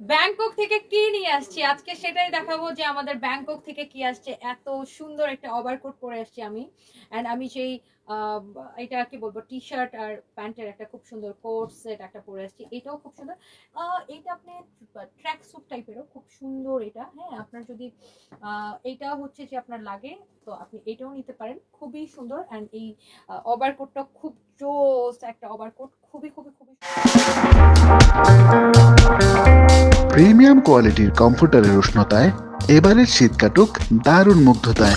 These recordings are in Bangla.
ব্যাংকক থেকে কি নিয়ে আসছি? আজকে সেটাই দেখাবো যে আমাদের ব্যাংকক থেকে কি আসছে। এত সুন্দর একটা ওভারকোট পরে আসছি আমি। অ্যান্ড আমি সেই এটা কি বলব টি শার্ট আর প্যান্টের একটা খুব সুন্দর কোট সেট একটা পরে আসছি। এটাও খুব সুন্দর। এটা আপনি ট্র্যাক স্যুট টাইপেরও খুব সুন্দর এটা। হ্যাঁ আপনার যদি এইটা হচ্ছে যে আপনার লাগে, তো আপনি এটাও নিতে পারেন। খুবই সুন্দর। অ্যান্ড এই ওভারকোটটা খুব জোস একটা ওভারকোট খুবই খুবই খুবই প্রিমিয়াম কোয়ালিটির কমফোর্টারের উষ্ণতায় এবারের শীত কাটুক দারুণ মুগ্ধতায়।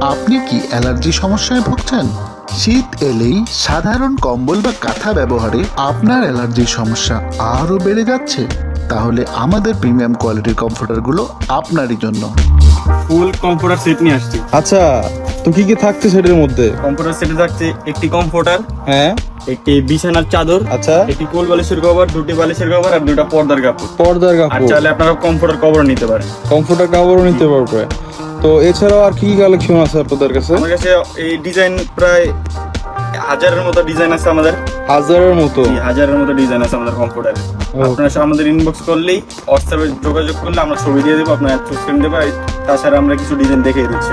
আপনি কি অ্যালার্জি সমস্যায় ভুগছেন? শীত এলেই সাধারণ কম্বল বা কাঁথা ব্যবহারে আপনার অ্যালার্জির সমস্যা আরও বেড়ে যাচ্ছে। তাহলে আমাদের প্রিমিয়াম কোয়ালিটির কমফোর্টারগুলো আপনারই জন্য। ফুল কম্পিউটার সেট নিয়ে আসছি। আচ্ছা তো কি কি থাকছে সেটার মধ্যে? কম্পিউটার সেটে থাকছে একটি কম্পিউটার হ্যাঁ। একটি বিছানার চাদর আচ্ছা। একটি কোল বালিশের কভার দুটি বালিশের কভার আর দুটা পর্দার কাপড়। পর্দার আর কাপড়। চাইলে আপনারা কম্পিউটার কভার নিতে পারেন। কমফোর্টার কাপড়ও নিতে পারবে। তো এছাড়াও আর কি কি কালেকশন আছে আপনাদের কাছে? আমার কাছে এই ডিজাইন প্রায় হাজারের মতো ডিজাইন আছে আমাদের। হাজারের মতো? এই হাজারের মতো ডিজাইন আছে আমাদের কম্পিউটারে আপনারা সব আমাদের ইনবক্স করলেই হোয়াটসঅ্যাপে যোগাযোগ করলে আমরা ছবি দিয়ে দেবো আপনারা চুজ করে আর তাছাড়া আমরা কিছু ডিজাইন দেখিয়ে দিচ্ছি।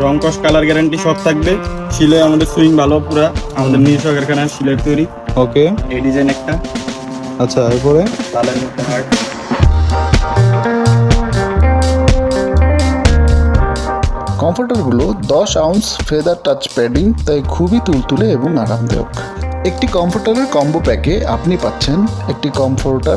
রং কস কালার গ্যারান্টি সব থাকবে। সিলাই আমাদের সুইং ভালো পুরা। আমাদের নিজস্ব কারখানার সিলাই তৈরি। ওকে এই ডিজাইন একটা। আচ্ছা এরপরে? লালের মধ্যে হার্ট কমফোর্টারগুলো দশ আউন্স ফেদার টাচ প্যাডিং তাই খুবই তুলতুলে এবং আরামদায়ক। একটি কমফোর্টারের কম্বো প্যাকে আপনি পাচ্ছেন একটি কমফোর্টার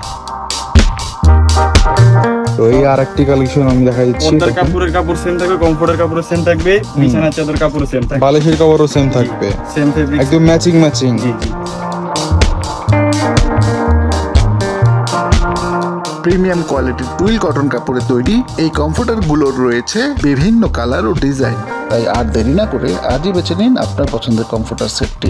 তো এই আর একটি কালেকশন আমি দেখা দিচ্ছি। পর্দার কাপড়ের কাপড় সেম থাকবে কমফোর্টের সেম থাকবে বিছানার চাদর কাপড় সেম থাকবে। বালিশের কাপড়ও সেম থাকবে। সেম ফেব্রিক একদম ম্যাচিং ম্যাচিং জি জি। প্রিমিয়াম কোয়ালিটির টুইল কটন কাপড়ে তৈরি এই কমফোর্টারগুলোর রয়েছে বিভিন্ন কালার ও ডিজাইন তাই আর দেরি না করে আজই বেছে নিন আপনার পছন্দের কমফোর্টার সেটটি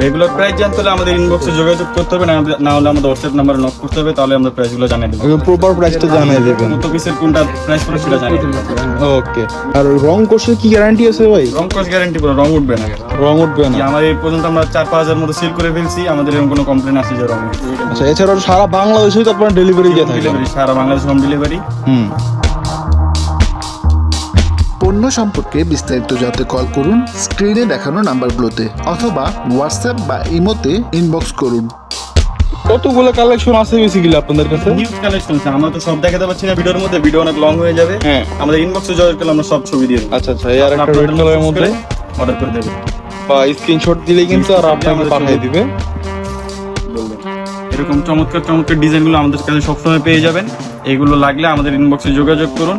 এগুলোর প্রাইস জানতে হলে আমাদের ইনবক্সে যোগাযোগ করতে হবে না হলে আমাদের হোয়াটসঅ্যাপ নাম্বারে নক করতে হবে তাহলে আমরা প্রাইসগুলো জানিয়ে দেবো। প্রপার প্রাইসটা জানিয়ে দেবেন। কত পিসের কোনটা প্রাইস পড়ে সেটা জানিয়ে দেবো। ওকে আর রং কোর্সের কি গ্যারান্টি আছে ভাই? রং কস গ্যারান্টি পুরো রং উঠবে না। রং উঠবে না। আমাদের এই পর্যন্ত আমরা চার পাঁচ হাজার মতো সেল করে ফেলছি আমাদের এরকম কোনো কমপ্লেন আসে যে রং আচ্ছা এছাড়াও সারা বাংলাদেশেই তো আপনার ডেলিভারি দিয়ে থাকেন সারা বাংলাদেশ হোম ডেলিভারি হুম। পণ্য সম্পর্কে বিস্তারিত জানতে কল করুন স্ক্রিনে দেখানো নাম্বারগুলোতে অথবা হোয়াটসঅ্যাপ বা ইমোতে ইনবক্স করুন। কতগুলো কালেকশন আছে বেসিক্যালি আপনাদের কাছে? নিউজ কালেকশন আছে আমরা তো সব দেখাতে পারছি না ভিডিওর মধ্যে ভিডিও অনেক লং হয়ে যাবে। হ্যাঁ। আমাদের ইনবক্সে যোগাযোগ করলে আমরা সব ছবি দিয়ে দেবো। আচ্ছা আচ্ছা এই আর একটা রেড কালারের মধ্যে? অর্ডার করে দেবো বা স্ক্রিনশট দিলে কিন্তু আর আপনাকে পাঠিয়ে দিবে। এরকম চমৎকার চমৎকার ডিজাইনগুলো আমাদের কাছে সবসময় পেয়ে যাবেন। এগুলো লাগলে আমাদের ইনবক্সে যোগাযোগ করুন।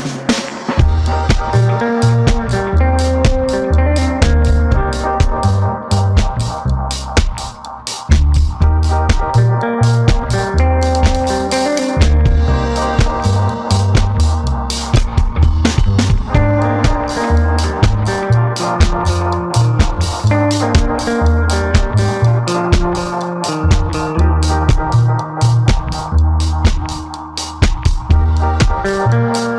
Música